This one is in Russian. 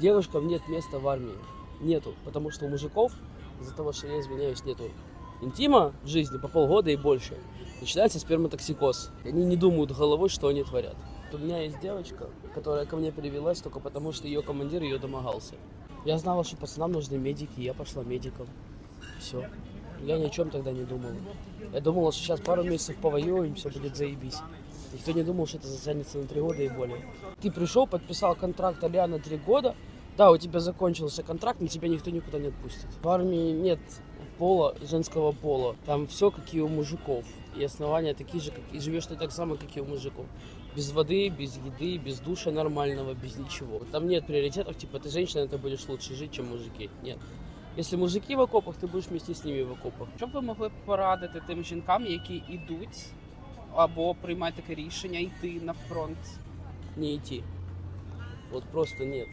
Девушкам нет места в армии. Нету. Потому что у мужиков, из-за того, что, я извиняюсь, нету интима в жизни по полгода и больше, начинается сперматоксикоз. И они не думают головой, что они творят. У меня есть девочка, которая ко мне привелась только потому, что ее командир ее домогался. Я знала, что пацанам нужны медики, я пошла медиком. Все. Я ни о чем тогда не думала. Я думала, что сейчас пару месяцев повоюем, все будет заебись. Никто не думал, что это затянется на три года и более. Ты пришел, подписал контракт а на три года. Да, у тебя закончился контракт, но тебя никто никуда не отпустит. В армии нет пола, женского пола. Там все как и у мужиков. И основания такие же, как и живешь ты так само, как и у мужиков. Без воды, без еды, без душа нормального, без ничего. Там нет приоритетов, типа ты женщина, ты будешь лучше жить, чем мужики. Нет. Если мужики в окопах, ти будеш вместе з ними в окопах. Що б ви могли б порадити тим жінкам, які йдуть або приймають таке рішення йти на фронт? Не идти. Вот просто нет.